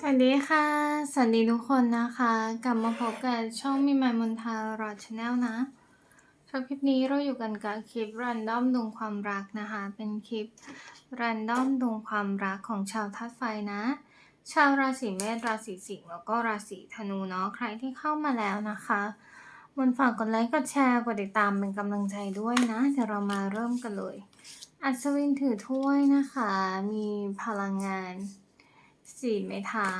สวัสดีค่ะ สวัสดีทุกคนนะคะ กลับมาพบกับช่องมีมายมนทารอชแนลนะสำหรับคลิปนี้เราอยู่กันกับคลิปรันดอมดวงความรักนะคะ เป็นคลิปรันดอมดวงความรักของชาวธาตุไฟนะ ชาวราศีเมษราศีสิงห์แล้วก็ราศีธนูเนาะใครที่เข้ามาแล้วนะคะมนฝากกดไลค์กดแชร์กดติดตามเป็นกำลังใจด้วยนะเดี๋ยวเรามาเริ่มกันเลย อัศวินถือถ้วยนะคะ มีพลังงาน สี่ไม้เท้า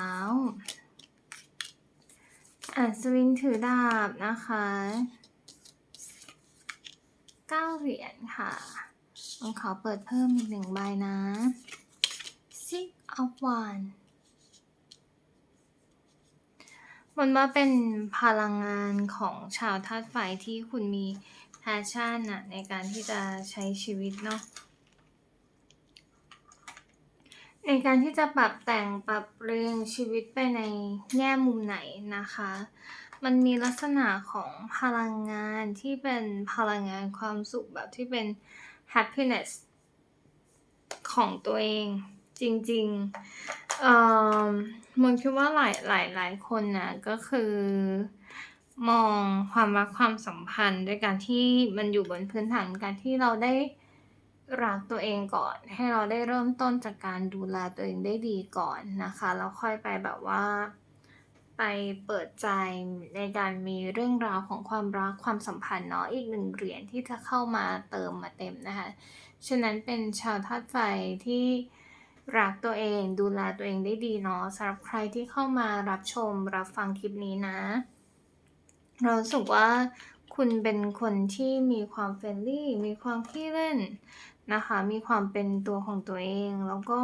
อัศวินถือดาบนะคะเก้าเหรียญค่ะต้องขอเปิดเพิ่มอีกหนึ่งใบนะ six of one มันว่าเป็นพลังงานของชาวธาตุไฟที่คุณมี passion น่ะในการที่จะใช้ชีวิตเนาะ ในการที่จะปรับแต่งปรับเรียงชีวิตไปในแง่มุมไหนนะคะ มันมีลักษณะของพลังงานที่เป็นพลังงานความสุขแบบที่เป็น happiness ของตัวเองจริงๆเอ่อมนคิดว่าหลายหลายหลายคนนะก็คือ มองความรักความสัมพันธ์ด้วยการที่มันอยู่บนพื้นฐานการที่เราได้ รักตัวเองก่อน ให้เราได้เริ่มต้นจากการดูแลตัวเองได้ดีก่อนนะคะแล้วค่อยไปแบบว่า ไปเปิดใจในการมีเรื่องราวของความรักความสัมพันธ์เนาะอีกหนึ่งเหรียญที่จะเข้ามาเติมมาเต็มนะคะฉะนั้นเป็นชาวธาตุไฟที่รักตัวเองดูแลตัวเองได้ดีเนาะสำหรับใครที่เข้ามารับชมรับฟังคลิปนี้นะ เราสึกว่าคุณเป็นคนที่มีความเฟรนลี่ มีความขี้เล่น นะคะ มีความเป็นตัวของตัวเอง แล้วก็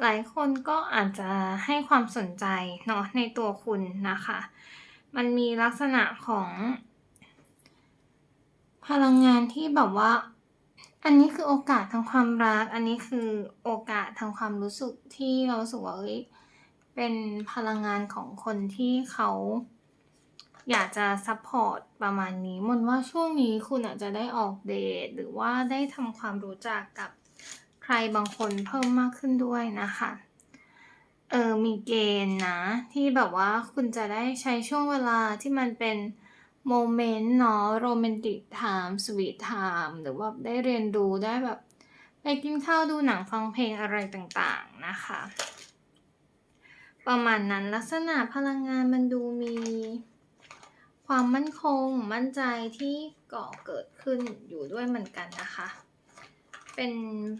หลายคนก็อาจจะให้ความสนใจเนาะในตัวคุณนะคะ มันมีลักษณะของ พลังงานที่แบบว่า อันนี้คือโอกาสทางความรัก อันนี้คือโอกาสทางความรู้สึกที่เราสึกว่าเอ้ยเป็นพลังงานของคนที่เขา อยากจะซัพพอร์ตประมาณนี้มนว่าช่วงนี้คุณอาจจะได้ออกเดทหรือว่าได้ทำความรู้จักกับใครบางคนเพิ่มมากขึ้นด้วยนะคะเออมีเกณฑ์นะ ที่แบบว่าคุณจะได้ใช้ช่วงเวลาที่มันเป็นโมเมนต์เนาะโรแมนติกไทม์สวีทไทม์หรือว่าได้เรียนรู้ได้แบบไปกินข้าวดูหนังฟังเพลงอะไรต่างๆนะคะ ประมาณนั้นลักษณะพลังงานมันดูมี ความมั่นคงมั่นใจที่ก่อเกิดขึ้นอยู่ด้วยเหมือนกันนะคะ เป็น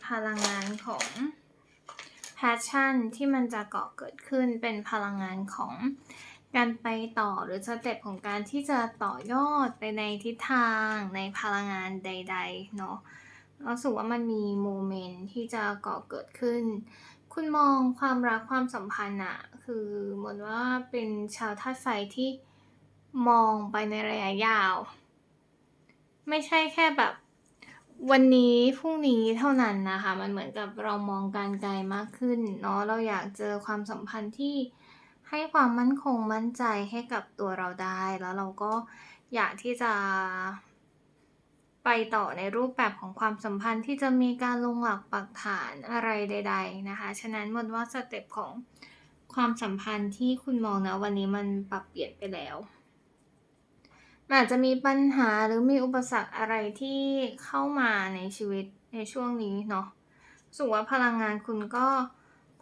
พลังงานของ passion ที่มันจะก่อเกิดขึ้นเป็นพลังงานของการไปต่อหรือสเต็ปของการที่จะต่อยอดไปในทิศทางในพลังงานใดๆเนาะรู้สึกว่ามันมีโมเมนต์ที่จะก่อเกิดขึ้น คุณมองความรักความสัมพันธ์อะคือเหมือนว่าเป็นชาวธาตุไฟที่ มองไปในระยะยาว ไม่ใช่แค่แบบ วันนี้พรุ่งนี้เท่านั้นนะคะ มันเหมือนกับเรามองการไกลมากขึ้นเนาะเราอยากเจอความสัมพันธ์ที่ให้ความมั่นคงมั่นใจให้กับตัวเราได้ แล้วเราก็อยากที่จะไปต่อในรูปแบบของความสัมพันธ์ที่จะมีการลงหลักปักฐานอะไรใด ๆ นะคะ ฉะนั้นมนว่าสเต็ปของความสัมพันธ์ที่คุณมองนะวันนี้มันปรับเปลี่ยนไปแล้ว มันอาจจะมีปัญหาหรือมีอุปสรรคอะไรที่เข้ามาในชีวิตในช่วงนี้เนาะสึกว่าพลังงานคุณก็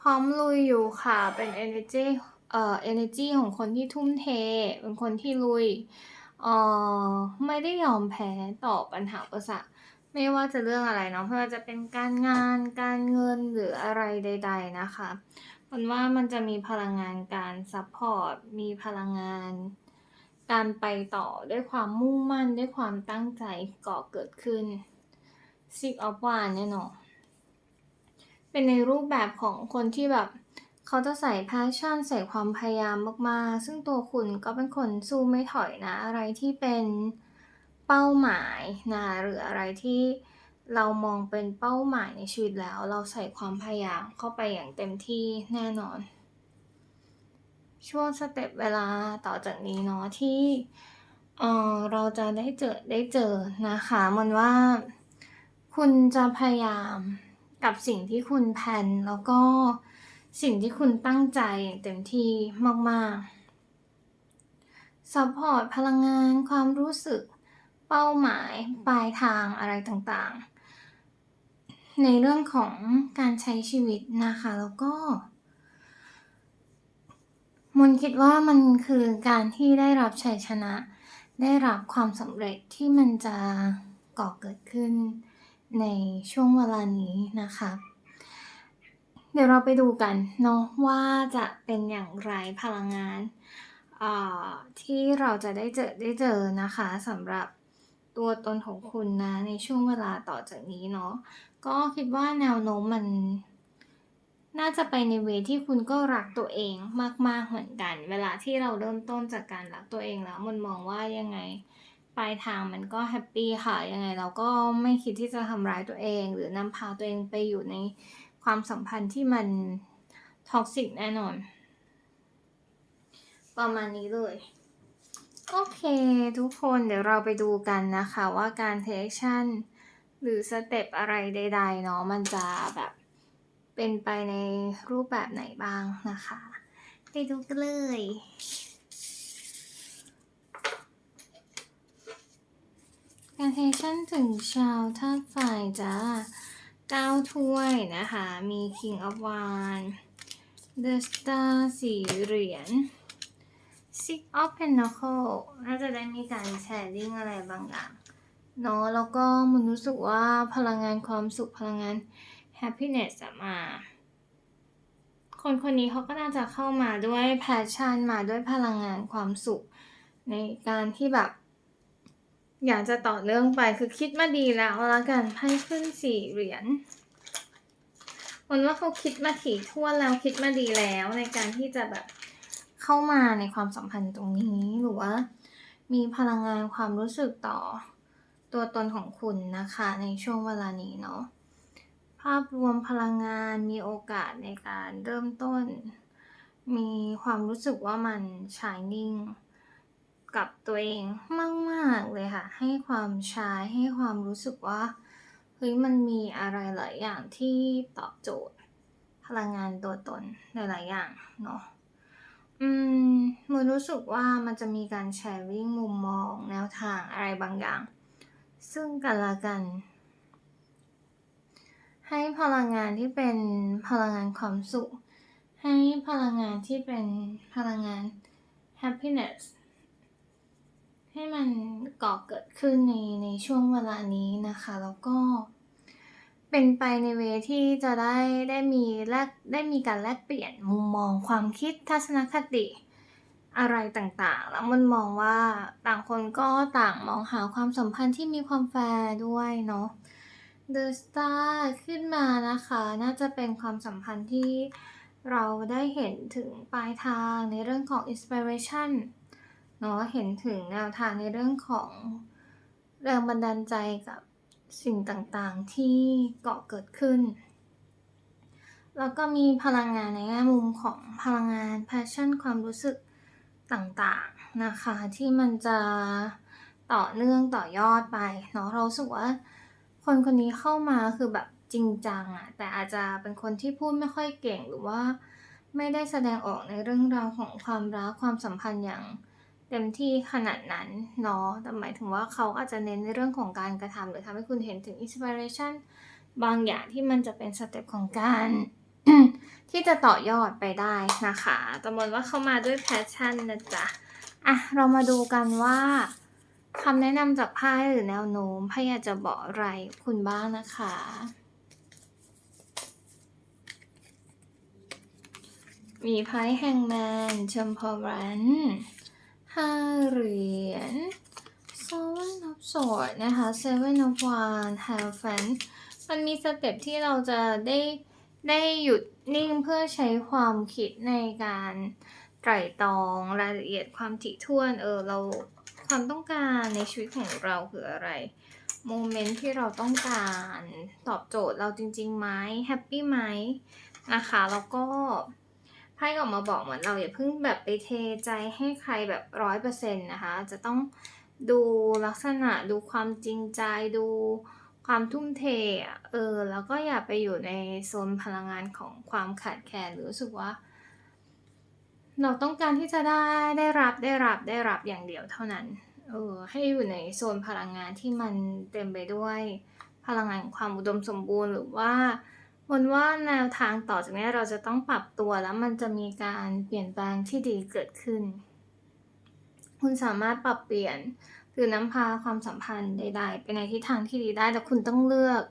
พร้อมลุยอยู่ค่ะ เป็น energy เอ่อ energy ของคนที่ทุ่มเท เป็นคนที่ลุย เอ่อ ไม่ได้ยอมแพ้ต่อปัญหาอุปสรรค ไม่ว่าจะเรื่องอะไรเนาะ ไม่ว่าจะเป็นการงาน การเงิน หรืออะไรใด ๆ นะคะ มันว่ามันจะมีพลังงานการซัพพอร์ต มีพลังงาน การไปต่อด้วยความมุ่งมั่นด้วยความตั้งใจก่อเกิดขึ้น Six of Wands เนี่ยเนาะเป็นในรูปแบบของคนที่แบบ เขาจะใส่ passion ใส่ความพยายามมาก ๆ ซึ่งตัวคุณก็เป็นคนสู้ไม่ถอยนะ อะไรที่เป็นเป้าหมายนะหรืออะไรที่เรามองเป็นเป้าหมายในชีวิตแล้ว เราใส่ความพยายามเข้าไปอย่างเต็มที่แน่นอน ช่วงสเต็ปเวลาต่อจากนี้เนาะที่เออเราจะได้เจอได้เจอนะคะมันว่า คุณจะพยายามกับสิ่งที่คุณแพนแล้วก็สิ่งที่คุณตั้งใจอย่างเต็มที่มากๆซัพพอร์ตพลังงานความรู้สึกเป้าหมายปลายทางอะไรต่างๆ ในเรื่องของการใช้ชีวิตนะคะแล้วก็ มนคิดว่ามันคือการที่ได้รับชัยชนะ ได้รับความสำเร็จที่มันจะก่อเกิดขึ้นในช่วงเวลานี้นะคะ เดี๋ยวเราไปดูกันเนาะว่าจะเป็นอย่างไรพลังงานอ่าที่เราจะได้เจอได้เจอนะคะสำหรับตัวตนของคุณนะในช่วงเวลาต่อจากนี้เนาะก็คิดว่าแนวโน้มมัน น่าจะไปในเวที่คุณก็รักตัวเองมาก ๆ เหมือนกัน เวลาที่เราเริ่มต้นจากการรักตัวเองแล้วมันมองว่ายังไงปลายทางมันก็แฮปปี้ค่ะ ยังไงเราก็ไม่คิดที่จะทำร้ายตัวเอง หรือนำพาตัวเองไปอยู่ในความสัมพันธ์ที่มันท็อกซิกแน่นอน ประมาณนี้เลย โอเค ทุกคนเดี๋ยวเราไปดูกันนะคะว่าการเทคชั่น หรือสเต็ปอะไรใด ๆ เนาะมันจะแบบ เป็นไปในรูปแบบไหนบ้างนะคะ ไปดูกันเลย การเทชั่นถึงชาวธาตุไฟจ้าเก้าถ้วยนะคะ มี King of Wands The Star สีเหรียญ Six of Pentacles น่าจะได้มีการแชร์ลิงอะไรบางอย่างเนาะแล้วก็มันรู้สึกว่าพลังงานความสุขพลังงาน happiness มา คนคนนี้เขาก็น่าจะเข้ามาด้วย passion มาด้วยพลังงานความสุข ในการที่แบบ อยากจะต่อเนื่องไปคือคิดมาดีแล้วแล้วกันให้ขึ้นสี่เหรียญมันว่าเขาคิดมาถี่ถ้วนแล้วคิดมาดีแล้วในการที่จะแบบเข้ามาในความสัมพันธ์ตรงนี้หรือว่ามีพลังงานความรู้สึกต่อตัวตนของคุณนะคะในช่วงเวลานี้เนาะ ภาพรวมพลังงานมีโอกาสในการเริ่มต้น มีความรู้สึกว่ามันชายนิ่ง กับตัวเองมาก ๆ เลยค่ะ ให้ความชายให้ความรู้สึกว่าเฮ้ยมันมีอะไรหลายอย่างที่ตอบโจทย์ พลังงานตัวตนหลายๆอย่างเนาะอืมมือรู้สึกว่ามันจะมีการแชร์วิ่งมุมมองแนวทางอะไรบางอย่าง ซึ่งกันและกัน ให้พลังงานที่เป็นพลังงานความสุข ให้พลังงานที่เป็นพลังงาน happiness ให้มันก่อเกิดขึ้นในในช่วงเวลานี้นะคะ แล้วก็เป็นไปในเวที่จะได้ได้มีแลกได้มีการแลกเปลี่ยนมุมมองความคิดทัศนคติอะไรต่างๆ แล้วมันมองว่าต่างคนก็ต่างมองหาความสัมพันธ์ที่มีความแฟร์ด้วยเนาะ The Star ขึ้นมานะคะ น่าจะเป็นความสัมพันธ์ที่เราได้เห็นถึงปลายทางในเรื่องของ inspiration เนาะเห็นถึงแนวทางในเรื่องของแรงบันดาลใจกับสิ่งต่างๆที่เกาะเกิดขึ้น แล้วก็มีพลังงานในแง่มุมของพลังงาน passion ความรู้สึกต่างๆนะคะ ที่มันจะต่อเนื่องต่อยอดไปเนาะเราสึกว่า คนคนนี้เข้ามาคือแบบจริงจังอะแต่อาจจะเป็นคนที่พูดไม่ค่อยเก่งหรือว่า ไม่ได้แสดงออกในเรื่องราวของความรักความสัมพันธ์อย่างเต็มที่ขนาดนั้นเนาะแต่หมายถึงว่าเขาอาจจะเน้นในเรื่องของการกระทำหรือทำให้คุณเห็นถึงอินสปิเรชันบางอย่างที่มันจะเป็นสเต็ปของการที่จะต่อยอดไปได้นะคะแต่มนว่าเข้ามาด้วยแพชชั่นนะจ๊ะ อะ เรามาดูกันว่า คำแนะนำจากไพ่หรือแนวโน้มไพ่อยากจะบอกอะไรคุณบ้างนะคะ มีไพ่แฮงแมนชมพอรันห้าเหรียญ Seven of Swords นะคะ Seven of Wands h e l f a n มันมีสเต็ปที่เราจะได้ได้หยุดนิ่งเพื่อใช้ความคิดในการไตร่ตรองรายละเอียดความถี่ถ้วนเออเรา ความต้องการในชีวิตของเราคืออะไร โมเมนต์ที่เราต้องการตอบโจทย์เราจริงๆไหมแฮปปี้ไหมนะคะแล้วก็ไพ่ออกมาบอกเหมือนเราอย่าเพิ่งแบบไปเทใจให้ใครแบบร้อยเปอร์เซ็นต์นะคะ จะต้องดูลักษณะดูความจริงใจดูความทุ่มเทเออแล้วก็อย่าไปอยู่ในโซนพลังงานของความขาดแคลนหรือรู้สึกว่า เราต้องการที่จะได้ได้รับได้รับได้รับอย่างเดียวเท่านั้น เออให้อยู่ในโซนพลังงานที่มันเต็มไปด้วย พลังงานความอุดมสมบูรณ์หรือว่ามนว่าแนวทางต่อจากนี้เราจะต้องปรับตัวแล้วมันจะมีการเปลี่ยนแปลงที่ดีเกิดขึ้น คุณสามารถปรับเปลี่ยนหรือนำพาความสัมพันธ์ใดๆไปในทิศทางที่ดีได้แต่คุณต้องเลือก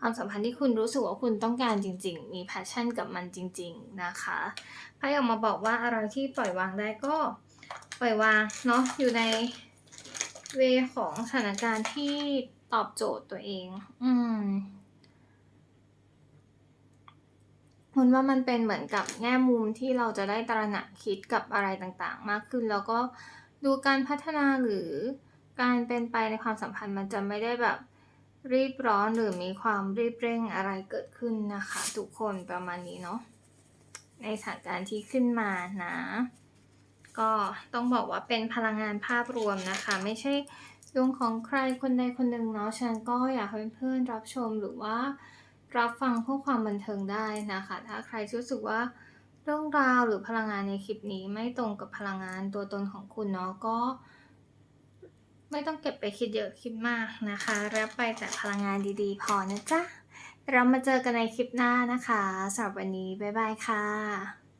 ความสัมพันธ์ที่คุณรู้สึกว่าคุณต้องการจริง ๆ มี passion กับมันจริง ๆนะคะไพ่ออกมาบอกว่าอะไรที่ปล่อยวางได้ก็ปล่อยวางเนาะอยู่ในเวของสถานการณ์ที่ตอบโจทย์ตัวเอง อืมมนว่ามันเป็นเหมือนกับแง่มุมที่เราจะได้ตระหนักคิดกับอะไรต่างๆ มากขึ้น แล้วก็ดูการพัฒนาหรือการเป็นไปในความสัมพันธ์มันจะไม่ได้แบบ รีบร้อนหรือมีความรีบเร่งอะไรเกิดขึ้นนะคะ ทุกคนประมาณนี้เนาะในสถานการณ์ที่ขึ้นมานะ ก็ต้องบอกว่าเป็นพลังงานภาพรวมนะคะ ไม่ใช่ดวงของใครคนใดคนหนึ่งเนาะฉันก็อยากให้เพื่อนรับชมหรือว่ารับฟังเพื่อความบันเทิงได้นะคะ ถ้าใครรู้สึกว่าเรื่องราวหรือพลังงานในคลิปนี้ไม่ตรงกับพลังงานตัวตนของคุณเนาะก็ ไม่ต้องเก็บไปคิดเยอะคิดมากนะคะ รับไปแต่พลังงานดีๆ พอนะจ๊ะ เรามาเจอกันในคลิปหน้านะคะสำหรับวันนี้ บ๊ายบายค่ะ